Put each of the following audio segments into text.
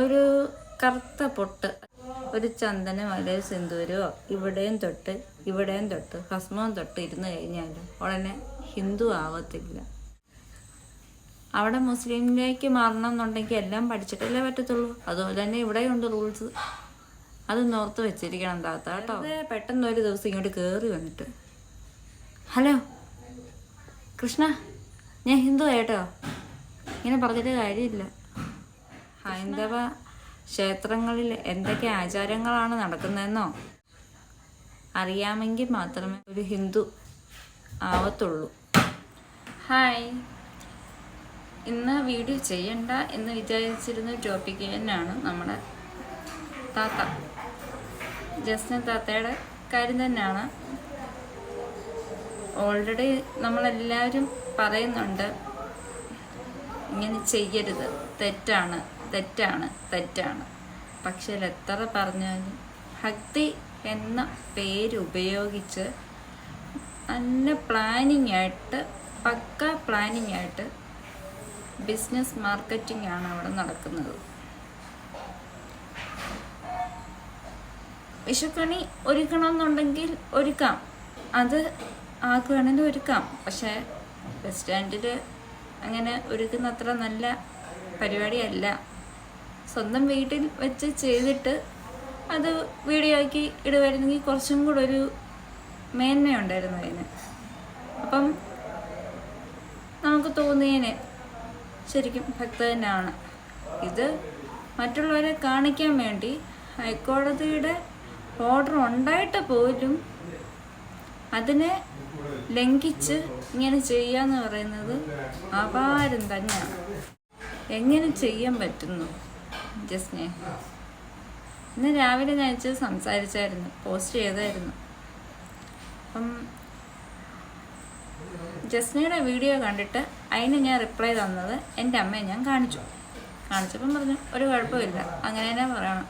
ഒരു കറുത്ത പൊട്ട് ഒരു ചന്ദനം അല്ലെങ്കിൽ സിന്ദൂരോ ഇവിടെയും തൊട്ട് ഇവിടെയും തൊട്ട് ഭസ്മവും തൊട്ട് ഇരുന്ന് കഴിഞ്ഞാൽ ഉടനെ ഹിന്ദു ആവത്തില്ല. അവിടെ മുസ്ലിമിലേക്ക് മാറണം എന്നുണ്ടെങ്കിൽ എല്ലാം പഠിച്ചിട്ടല്ലേ പറ്റത്തുള്ളൂ. അതുപോലെ തന്നെ ഇവിടെയുണ്ട് റൂൾസ്. അത് നോർത്ത് വെച്ചിരിക്കണം താത്ത കേട്ടോ. പെട്ടെന്ന് ഒരു ദിവസം ഇങ്ങോട്ട് കയറി വന്നിട്ട്. ഹലോ കൃഷ്ണ ഞാൻ ഹിന്ദു ആയിട്ടോ ഇങ്ങനെ പറഞ്ഞിട്ട് കാര്യമില്ല. ഹൈന്ദവ ക്ഷേത്രങ്ങളിൽ എന്തൊക്കെ ആചാരങ്ങളാണ് നടക്കുന്നതെന്നോ അറിയാമെങ്കിൽ മാത്രമേ ഒരു ഹിന്ദു ആവത്തുള്ളൂ. ഹായ്. ഇന്ന് വീഡിയോ ചെയ്യണ്ട എന്ന് വിചാരിച്ചിരുന്ന ടോപ്പിക് തന്നെയാണ് നമ്മുടെ താത്ത. ജസ്ന താത്തയുടെ കാര്യം തന്നെയാണ്. ഓൾറെഡി നമ്മളെല്ലാവരും പറയുന്നുണ്ട് ഇങ്ങനെ ചെയ്യരുത് തെറ്റാണ്. തെറ്റാണ് തെറ്റാണ്. പക്ഷേ എത്ര പറഞ്ഞാലും ഭക്തി എന്ന പേര് ഉപയോഗിച്ച് നല്ല പ്ലാനിങ് ആയിട്ട് പക്ക പ്ലാനിങ് ആയിട്ട് ബിസിനസ് മാർക്കറ്റിംഗ് ആണ് അവിടെ നടക്കുന്നത്. വിഷുക്കണി ഒരുക്കണമെന്നുണ്ടെങ്കിൽ ഒരുക്കാം. അത് ആക്കുകയാണെങ്കിൽ ഒരുക്കാം. പക്ഷേ ബസ് സ്റ്റാൻഡിൽ അങ്ങനെ ഒരുക്കുന്ന അത്ര നല്ല പരിപാടിയല്ല. സ്വന്തം വീട്ടിൽ വെച്ച് ചെയ്തിട്ട് അത് വീഡിയോ ആക്കി ഇടുമായിരുന്നെങ്കിൽ കുറച്ചും കൂടെ ഒരു മേന്മയുണ്ടായിരുന്നു അതിന്. അപ്പം നമുക്ക് തോന്നിയതിനെ ശരിക്കും ഭക്ത തന്നെയാണ്. ഇത് മറ്റുള്ളവരെ കാണിക്കാൻ വേണ്ടി ഹൈക്കോടതിയുടെ ഓർഡർ ഉണ്ടായിട്ട് പോലും അതിനെ ലംഘിച്ച് ഇങ്ങനെ ചെയ്യാന്ന് പറയുന്നത് അപാരം തന്നെയാണ്. എങ്ങനെ ചെയ്യാൻ പറ്റുന്നു? ജസ്നെ ഇന്ന് രാവിലെ ഞാൻ ഇച്ചിരി സംസാരിച്ചായിരുന്നു. പോസ്റ്റ് ചെയ്തായിരുന്നു. അപ്പം ജസ്നയുടെ വീഡിയോ കണ്ടിട്ട് അതിന് ഞാൻ റിപ്ലൈ തന്നത് എന്റെ അമ്മയെ ഞാൻ കാണിച്ചു. കാണിച്ചപ്പം പറഞ്ഞു ഒരു കുഴപ്പമില്ല. അങ്ങനെ തന്നെ പറയണം.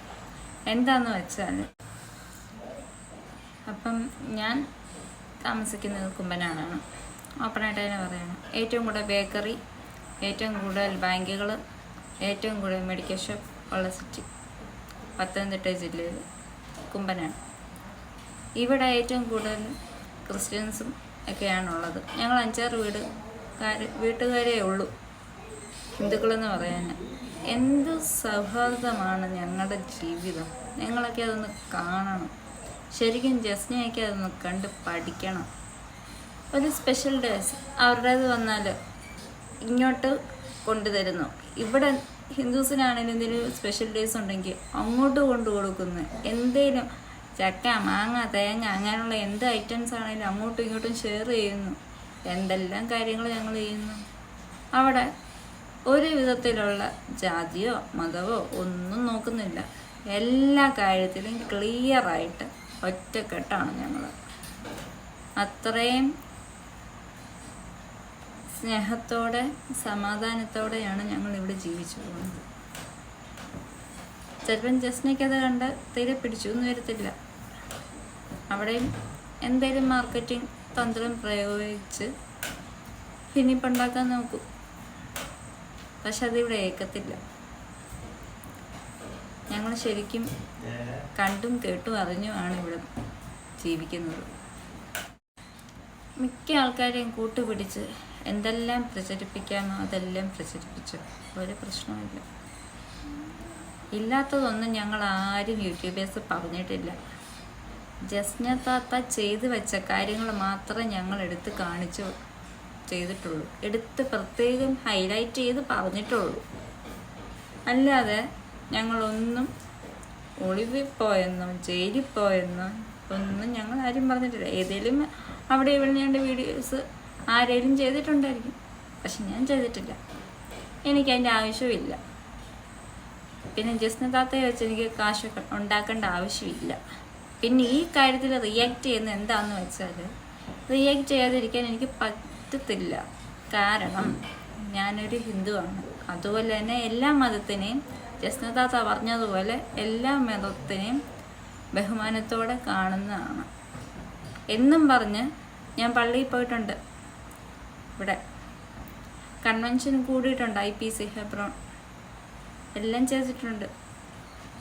എന്താന്ന് വെച്ചാൽ അപ്പം ഞാൻ താമസിക്കുന്നത് കുമ്പനാണ് ഓപ്പണായിട്ട് തന്നെ പറയണം. ഏറ്റവും കൂടുതൽ ബേക്കറി ഏറ്റവും കൂടുതൽ ബാങ്കുകൾ ഏറ്റവും കൂടുതൽ മെഡിക്കൽ ഷോപ്പ് ഉള്ള സിറ്റി പത്തനംതിട്ട ജില്ലയിൽ കുമ്പനാണ് ഇവിടെ ഏറ്റവും കൂടുതൽ ക്രിസ്ത്യൻസും ഒക്കെയാണുള്ളത്. ഞങ്ങൾ അഞ്ചാറ് വീട് വീട്ടുകാരേ ഉള്ളൂ. ഹിന്ദുക്കളെന്ന് പറയാൻ എന്ത് സൗഹാർദ്ദമാണ് ഞങ്ങളുടെ ജീവിതം? ഞങ്ങളൊക്കെ അതൊന്ന് കാണണം. ശരിക്കും ജസ്നയൊക്കെ അതൊന്ന് കണ്ട് പഠിക്കണം. ഒരു സ്പെഷ്യൽ ഡേസ് അവരുടേത് വന്നാൽ ഇങ്ങോട്ട് കൊണ്ടുതരുന്നു. ഇവിടെ ഹിന്ദുസിനാണെങ്കിലും എന്തെങ്കിലും സ്പെഷ്യൽ ഡേയ്സ് ഉണ്ടെങ്കിൽ അങ്ങോട്ട് കൊണ്ടു കൊടുക്കുന്നു. എന്തേലും ചക്ക മാങ്ങ തേങ്ങ അങ്ങനെയുള്ള എന്ത് ഐറ്റംസ് ആണെങ്കിലും അങ്ങോട്ടും ഇങ്ങോട്ടും ഷെയർ ചെയ്യുന്നു. എന്തെല്ലാം കാര്യങ്ങൾ ഞങ്ങൾ ചെയ്യുന്നു? അവിടെ ഒരു വിധത്തിലുള്ള ജാതിയോ മതമോ ഒന്നും നോക്കുന്നില്ല. എല്ലാ കാര്യത്തിലും ക്ലിയറായിട്ട് ഒറ്റക്കെട്ടാണ് ഞങ്ങൾ. അത്രയും സ്നേഹത്തോടെ സമാധാനത്തോടെയാണ് ഞങ്ങൾ ഇവിടെ ജീവിച്ചു പോകുന്നത്. ചിലപ്പം ജസ്നയ്ക്കത് കണ്ട് തീരെ പിടിച്ചു എന്ന് വരത്തില്ല. അവിടെയും എന്തെങ്കിലും മാർക്കറ്റിംഗ് തന്ത്രം പ്രയോഗിച്ച് ഭിന്നിപ്പുണ്ടാക്കാൻ നോക്കും. പക്ഷെ അതിവിടെ ഏക്കത്തില്ല. ഞങ്ങൾ ശരിക്കും കണ്ടും കേട്ടും അറിഞ്ഞുമാണ് ഇവിടെ ജീവിക്കുന്നത്. മിക്ക ആൾക്കാരെയും കൂട്ടുപിടിച്ച് എന്തെല്ലാം പ്രചരിപ്പിക്കാമോ അതെല്ലാം പ്രചരിപ്പിച്ചു. ഒരു പ്രശ്നമില്ല ഇല്ലാത്തതൊന്നും ഞങ്ങൾ ആരും യൂട്യൂബേഴ്സ് പറഞ്ഞിട്ടില്ല. ജസ്ന താത്ത ചെയ്തു വെച്ച കാര്യങ്ങൾ മാത്രമേ ഞങ്ങൾ എടുത്ത് കാണിച്ചു ചെയ്തിട്ടുള്ളൂ. എടുത്ത് പ്രത്യേകം ഹൈലൈറ്റ് ചെയ്ത് പറഞ്ഞിട്ടുള്ളൂ. അല്ലാതെ ഞങ്ങളൊന്നും ഒളിവിൽ പോയെന്നോ ജയിലിൽ പോയെന്നോ ഒന്നും ഞങ്ങൾ ആരും പറഞ്ഞിട്ടില്ല. ഏതെങ്കിലും അവിടെ ഇവിടെ വീഡിയോസ് ആരെങ്കിലും ചെയ്തിട്ടുണ്ടായിരിക്കും. പക്ഷെ ഞാൻ ചെയ്തിട്ടില്ല. എനിക്ക് അതിന്റെ ആവശ്യമില്ല. പിന്നെ ജസ്ന താത്തയെ വെച്ച് എനിക്ക് കാശ് ഉണ്ടാക്കേണ്ട ആവശ്യമില്ല. പിന്നെ ഈ കാര്യത്തിൽ റിയാക്ട് ചെയ്യുന്ന എന്താണെന്ന് വെച്ചാൽ റിയാക്ട് ചെയ്യാതിരിക്കാൻ എനിക്ക് പറ്റത്തില്ല. കാരണം ഞാനൊരു ഹിന്ദുവാണ്. അതുപോലെ തന്നെ എല്ലാ മതത്തിനെയും ജസ്നതാത്ത പറഞ്ഞതുപോലെ എല്ലാ മതത്തിനെയും ബഹുമാനത്തോടെ കാണുന്നതാണ്. എന്നും പറഞ്ഞ് ഞാൻ പള്ളിയിൽ പോയിട്ടുണ്ട്. ഇവിടെ. കൺവെൻഷൻ കൂടിയിട്ടുണ്ട് ഐ പി സി ഹെബ്രോൺ എല്ലാം ചെയ്തിട്ടുണ്ട്.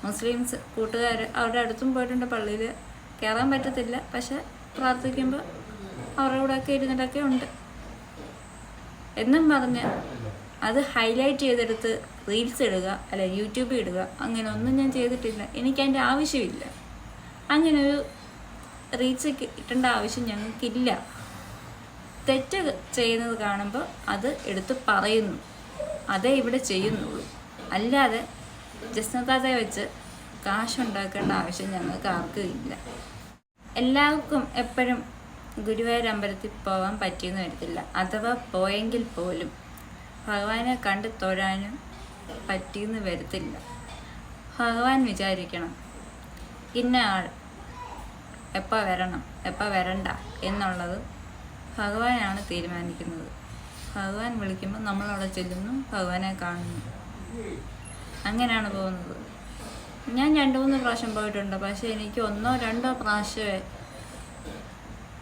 മുസ്ലിംസ് കൂട്ടുകാർ അവരുടെ അടുത്തും പോയിട്ടുണ്ട് പള്ളിയിൽ കയറാൻ പറ്റത്തില്ല പക്ഷെ പ്രാർത്ഥിക്കുമ്പോൾ അവരുടെ കൂടെയൊക്കെ ഇരുന്നിട്ടൊക്കെ ഉണ്ട്. എന്നും പറഞ്ഞ് അത് ഹൈലൈറ്റ് ചെയ്തെടുത്ത് റീൽസ് ഇടുക അല്ലെ യൂട്യൂബിൽ ഇടുക അങ്ങനെ ഒന്നും ഞാൻ ചെയ്തിട്ടില്ല. എനിക്ക് അതിന്റെ ആവശ്യമില്ല. അങ്ങനെ ഒരു റീച്ച് കിട്ടേണ്ട ആവശ്യം ഞങ്ങൾക്കില്ല. തെറ്റ് ചെയ്യുന്നത് കാണുമ്പോൾ അത് എടുത്ത് പറയുന്നു. അതേ ഇവിടെ ചെയ്യുന്നുള്ളൂ. അല്ലാതെ ജസ്നതാതെ വെച്ച് കാശുണ്ടാക്കേണ്ട ആവശ്യം ഞങ്ങൾക്ക് ആർക്കും ഇല്ല. എല്ലാവർക്കും എപ്പോഴും ഗുരുവായൂർ അമ്പലത്തിൽ പോകാൻ പറ്റിയെന്ന് വരത്തില്ല. അഥവാ പോയെങ്കിൽ പോലും ഭഗവാനെ കണ്ട് തൊഴാനും പറ്റിയെന്ന് വരത്തില്ല. ഭഗവാൻ വിചാരിക്കണം ഇന്ന ആൾ എപ്പോൾ വരണം എപ്പോൾ വരണ്ട എന്നുള്ളത് ഭഗവാനാണ് തീരുമാനിക്കുന്നത്. ഭഗവാൻ വിളിക്കുമ്പോൾ നമ്മൾ അവിടെ ചെല്ലുന്നു ഭഗവാനെ കാണുന്നു. അങ്ങനെയാണ് പോകുന്നത്. ഞാൻ രണ്ട് മൂന്ന് പ്രാവശ്യം പോയിട്ടുണ്ട്. പക്ഷേ എനിക്ക് ഒന്നോ രണ്ടോ പ്രാവശ്യമേ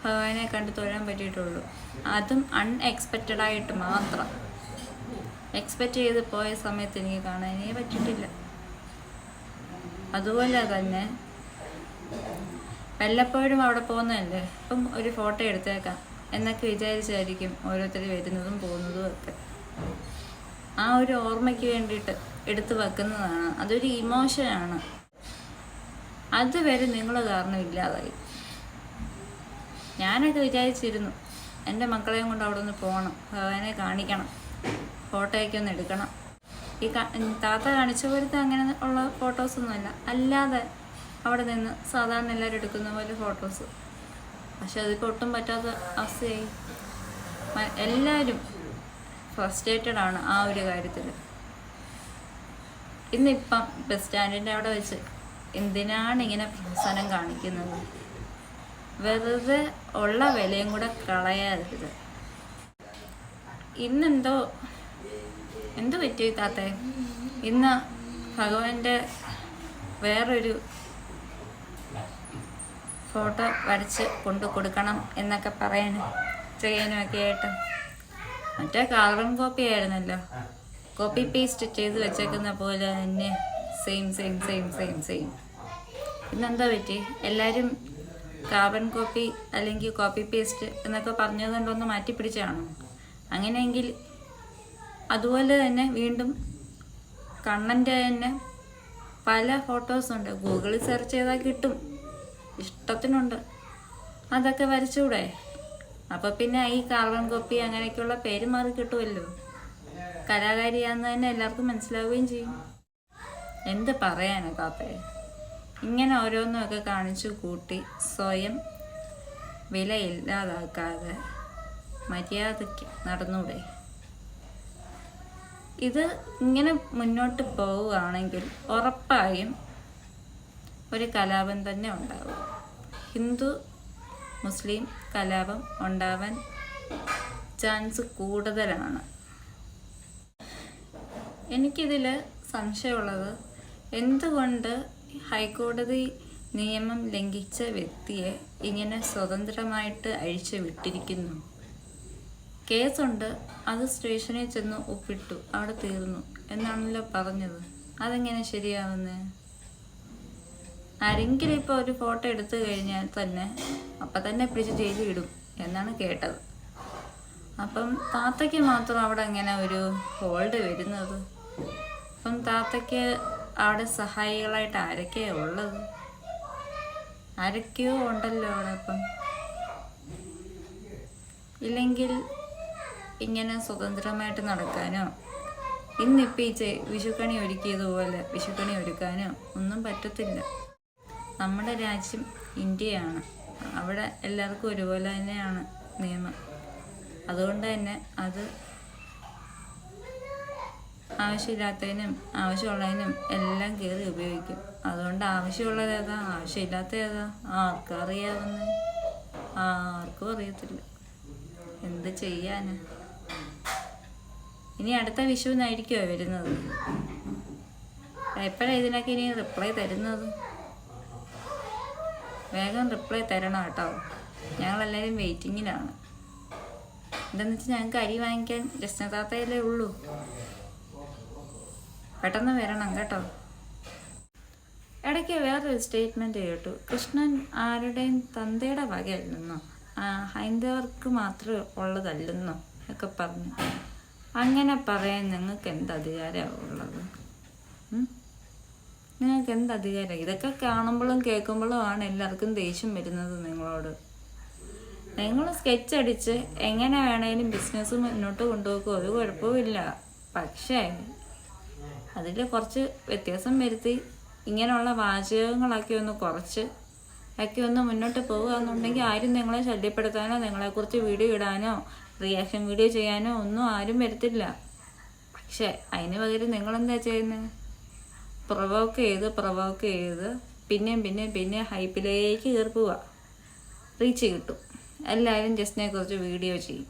ഭഗവാനെ കണ്ട് തൊഴാൻ പറ്റിയിട്ടുള്ളൂ. അതും അൺഎക്സ്പെക്റ്റഡ് ആയിട്ട് മാത്രം. എക്സ്പെക്റ്റ് ചെയ്ത് പോയ സമയത്ത് എനിക്ക് കാണാനേ പറ്റിയിട്ടില്ല. അതുപോലെ തന്നെ വല്ലപ്പോഴും അവിടെ പോകുന്നതല്ലേ? ഇപ്പം ഒരു ഫോട്ടോ എടുത്തേക്കാം. എന്നൊക്കെ വിചാരിച്ചായിരിക്കും ഓരോരുത്തർ വരുന്നതും പോകുന്നതും ഒക്കെ. ആ ഒരു ഓർമ്മയ്ക്ക് വേണ്ടിയിട്ട് എടുത്തു വെക്കുന്നതാണ്. അതൊരു ഇമോഷനാണ് അതുവരെ നിങ്ങൾ കാരണം ഇല്ലാതായി. ഞാനൊക്കെ വിചാരിച്ചിരുന്നു എന്റെ മക്കളെയും കൊണ്ട് അവിടെ ഒന്ന് പോകണം. ഭഗവാനെ കാണിക്കണം. ഫോട്ടോയൊക്കെ ഒന്ന് എടുക്കണം. ഈ താത്ത കാണിച്ച പോലത്തെ അങ്ങനെ ഉള്ള ഫോട്ടോസൊന്നുമല്ല. അല്ലാതെ അവിടെ നിന്ന് സാധാരണ എല്ലാവരും എടുക്കുന്ന പോലെ ഫോട്ടോസ്. പക്ഷെ അതിപ്പോൾ ഒട്ടും പറ്റാത്ത അവസ്ഥയായി. എല്ലാവരും ഫ്രസ്ട്രേറ്റഡ് ആണ് ആ ഒരു കാര്യത്തിൽ ഇന്നിപ്പം ബസ് സ്റ്റാൻഡിന്റെ അവിടെ വെച്ച് എന്തിനാണ് ഇങ്ങനെ പ്രസനം കാണിക്കുന്നത്? വെറുതെ ഉള്ള വിലയും കൂടെ കളയരുത്. ഇന്നെന്തോ എന്ത് പറ്റി താത്തേ? ഇന്ന് ഭഗവാന്റെ വേറൊരു ഫോട്ടോ വരച്ച് കൊണ്ടു കൊടുക്കണം എന്നൊക്കെ പറയാനും ചെയ്യാനും ഒക്കെ ആയിട്ട്. മറ്റേ കളറും കോപ്പി ആയിരുന്നല്ലോ. കോപ്പി പേസ്റ്റ് ചെയ്ത് വെച്ചേക്കുന്ന പോലെ തന്നെ. Same same same same same ഇന്നെന്താ പറ്റി? എല്ലാവരും കാർബൺ കോപ്പി അല്ലെങ്കിൽ കോപ്പി പേസ്റ്റ് എന്നൊക്കെ പറഞ്ഞത് കൊണ്ടൊന്ന് മാറ്റി പിടിച്ചാണോ? അങ്ങനെയെങ്കിൽ അതുപോലെ തന്നെ വീണ്ടും കണ്ണന്റെ തന്നെ പല ഫോട്ടോസ് ഉണ്ട്. ഗൂഗിളിൽ സെർച്ച് ചെയ്താൽ കിട്ടും. ഇഷ്ടത്തിനുണ്ട്. അതൊക്കെ വരച്ചൂടെ? അപ്പോൾ പിന്നെ ഈ കാർബൺ കോപ്പി അങ്ങനെയൊക്കെയുള്ള പേര് മാറി കിട്ടുമല്ലോ കലാകാരിയാന്ന് തന്നെ എല്ലാവർക്കും മനസ്സിലാവുകയും ചെയ്യും. എന്ത് പറയാനോ കാപ്പേ? ഇങ്ങനെ ഓരോന്നുമൊക്കെ കാണിച്ചു കൂട്ടി സ്വയം വിലയില്ലാതാക്കാതെ മര്യാദയ്ക്ക് നടന്നൂടെ? ഇത് ഇങ്ങനെ മുന്നോട്ട് പോവുകയാണെങ്കിൽ ഉറപ്പായും ഒരു കലാപം തന്നെ ഉണ്ടാവും ഹിന്ദു മുസ്ലിം കലാപം ഉണ്ടാവാൻ ചാൻസ് കൂടുതലാണ്. എനിക്കിതിൽ സംശയമുള്ളത് എന്തുകൊണ്ട് ഹൈക്കോടതി നിയമം ലംഘിച്ച വ്യക്തിയെ ഇങ്ങനെ സ്വതന്ത്രമായിട്ട് അഴിച്ചു വിട്ടിരിക്കുന്നു? കേസുണ്ട് അത് സ്റ്റേഷനിൽ ചെന്ന് ഒപ്പിട്ടു അവിടെ തീർന്നു എന്നാണല്ലോ പറഞ്ഞത്. അതെങ്ങനെ ശരിയാവുന്നത്? ആരെങ്കിലും ഇപ്പൊ ഒരു ഫോട്ടോ എടുത്തു കഴിഞ്ഞാൽ തന്നെ അപ്പം തന്നെ പിടിച്ച് ജയിലിൽ ഇടും എന്നാണ് കേട്ടത്. അപ്പം താത്തയ്ക്ക് മാത്രം അവിടെ അങ്ങനെ ഒരു ഹോൾഡ് വരുന്നത്? അപ്പം താത്തയ്ക്ക് അവിടെ സഹായികളായിട്ട് ആരൊക്കെയാ ഉള്ളത്? ആരൊക്കെയോ ഉണ്ടല്ലോ അവിടെ അപ്പം. ഇല്ലെങ്കിൽ ഇങ്ങനെ സ്വതന്ത്രമായിട്ട് നടക്കാനോ? ഇന്നിപ്പോ ഈ വിഷുക്കണി ഒരുക്കിയതുപോലെ വിഷുക്കണി ഒരുക്കാനോ ഒന്നും പറ്റത്തില്ല. നമ്മുടെ രാജ്യം ഇന്ത്യയാണ്. അവിടെ എല്ലാവർക്കും ഒരുപോലെ തന്നെയാണ് നിയമം. അതുകൊണ്ട് തന്നെ അത് ആവശ്യമില്ലാത്തതിനും ആവശ്യമുള്ളതിനും എല്ലാം കയറി ഉപയോഗിക്കും. അതുകൊണ്ട് ആവശ്യമുള്ളത് ഏതാ? ആവശ്യമില്ലാത്ത ഏതാ? ആർക്കും അറിയാവുന്ന ആർക്കും അറിയത്തില്ല. എന്ത് ചെയ്യാന്? ഇനി അടുത്ത വിഷുവിനായിരിക്കുമോ വരുന്നത്? എപ്പോഴാണ് ഇതിനൊക്കെ ഇനി റിപ്ലൈ തരുന്നത്? വേഗം റിപ്ലൈ തരണം കേട്ടോ. ഞങ്ങളെല്ലാവരും വെയിറ്റിങ്ങിലാണ് എന്താണെന്ന് വെച്ചാൽ ഞങ്ങൾക്ക് അരി വാങ്ങിക്കാൻ ജസ്നതാത്തയിലേ ഉള്ളൂ. പെട്ടെന്ന് വരണം കേട്ടോ. ഇടയ്ക്ക് വേറൊരു സ്റ്റേറ്റ്മെന്റ് കേട്ടു. കൃഷ്ണൻ ആരുടെയും തന്തയുടെ വകയല്ലെന്നോ ഹൈന്ദവർക്ക് മാത്രം ഉള്ളതല്ലെന്നോ ഒക്കെ പറഞ്ഞു. അങ്ങനെ പറയാൻ നിങ്ങൾക്ക് എന്ത് അധികാരമാണ് ഉള്ളത്? നിങ്ങൾക്ക് എന്ത് അധികാരം? ഇതൊക്കെ കാണുമ്പോഴും കേൾക്കുമ്പോഴും ആണ് എല്ലാവർക്കും ദേഷ്യം വരുന്നത് നിങ്ങളോട്. നിങ്ങൾ സ്കെച്ച് അടിച്ച് എങ്ങനെ വേണേലും ബിസിനസ് മുന്നോട്ട് കൊണ്ടുപോകും ഒരു കുഴപ്പമില്ല പക്ഷേ അതിൽ കുറച്ച് വ്യത്യാസം വരുത്തി ഇങ്ങനെയുള്ള വാചകങ്ങളൊക്കെ ഒന്ന് കുറച്ച് ഒക്കെ ഒന്ന് മുന്നോട്ട് പോകുകയെന്നുണ്ടെങ്കിൽ ആരും നിങ്ങളെ ശല്യപ്പെടുത്താനോ നിങ്ങളെക്കുറിച്ച് വീഡിയോ ഇടാനോ റിയാക്ഷൻ വീഡിയോ ചെയ്യാനോ ഒന്നും ആരും വരത്തില്ല. പക്ഷേ അതിന് പകരം നിങ്ങളെന്താ ചെയ്യുന്നത്? പ്രൊവോക്ക് ചെയ്ത് പ്രൊവോക്ക് ചെയ്ത് പിന്നെയും പിന്നെയും പിന്നെ ഹൈപ്പിലേക്ക് കയറി പോവുക റീച്ച് കിട്ടും. എല്ലാവരും ജസ്റ്റിനെ കുറിച്ച് വീഡിയോ ചെയ്യും.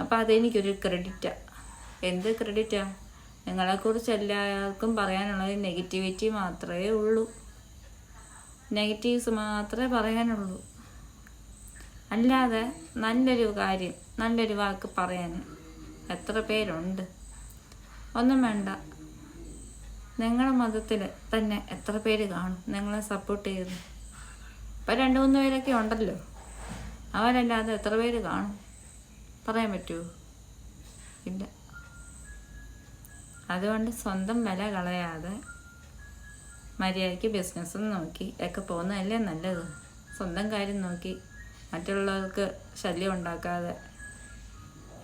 അപ്പോൾ അതെനിക്കൊരു ക്രെഡിറ്റാണ് എന്ത് ക്രെഡിറ്റാണ് നിങ്ങളെക്കുറിച്ച് എല്ലാവർക്കും പറയാനുള്ളത് നെഗറ്റിവിറ്റി മാത്രമേ ഉള്ളൂ. നെഗറ്റീവ്സ് മാത്രമേ പറയാനുള്ളൂ. അല്ലാതെ നല്ലൊരു കാര്യം നല്ലൊരു വാക്ക് പറയാൻ എത്ര പേരുണ്ട്? ഒന്നും വേണ്ട. നിങ്ങളുടെ മതത്തിൽ തന്നെ എത്ര പേര് കാണും? നിങ്ങളെ സപ്പോർട്ട് ചെയ്യുന്നു. ഇപ്പം രണ്ട് മൂന്ന് പേരൊക്കെ ഉണ്ടല്ലോ. അവരല്ലാതെ എത്ര പേര് കാണും? പറയാൻ പറ്റുമോ ഇല്ല. അതുകൊണ്ട് സ്വന്തം വില കളയാതെ മര്യാദയ്ക്ക് ബിസിനസ്സും നോക്കി ഒക്കെ പോകുന്നതല്ലേ നല്ലത്? സ്വന്തം കാര്യം നോക്കി മറ്റുള്ളവർക്ക് ശല്യം ഉണ്ടാക്കാതെ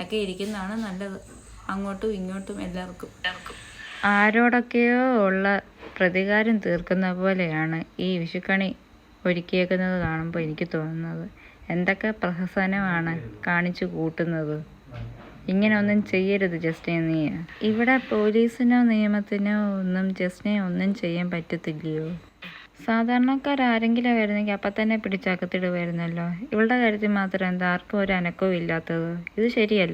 ഒക്കെ ഇരിക്കുന്നതാണ് നല്ലത്. അങ്ങോട്ടും ഇങ്ങോട്ടും എല്ലാവർക്കും. ആരോടൊക്കെയോ ഉള്ള പ്രതികാരം തീർക്കുന്ന പോലെയാണ് ഈ വിഷുക്കണി ഒരുക്കിയേക്കുന്നത് കാണുമ്പോൾ എനിക്ക് തോന്നുന്നത്. എന്തൊക്കെ പ്രഹസനമാണ് കാണിച്ചു കൂട്ടുന്നത്. ഇങ്ങനെ ഒന്നും ചെയ്യരുത് ജസ്റ്റിനെ നീ. ഇവിടെ പോലീസിനോ നിയമത്തിനോ ഒന്നും ജസ്റ്റിനെ ഒന്നും ചെയ്യാൻ പറ്റത്തില്ലയോ? സാധാരണക്കാരാരെങ്കിലും വരുന്നെങ്കിൽ അപ്പം തന്നെ പിടിച്ചകത്തിടുമായിരുന്നല്ലോ ഇവളുടെ കാര്യത്തിൽ മാത്രം എന്താ ആർക്കും ഒരു അനക്കവും ഇല്ലാത്തത്. ഇത് ശരിയല്ല.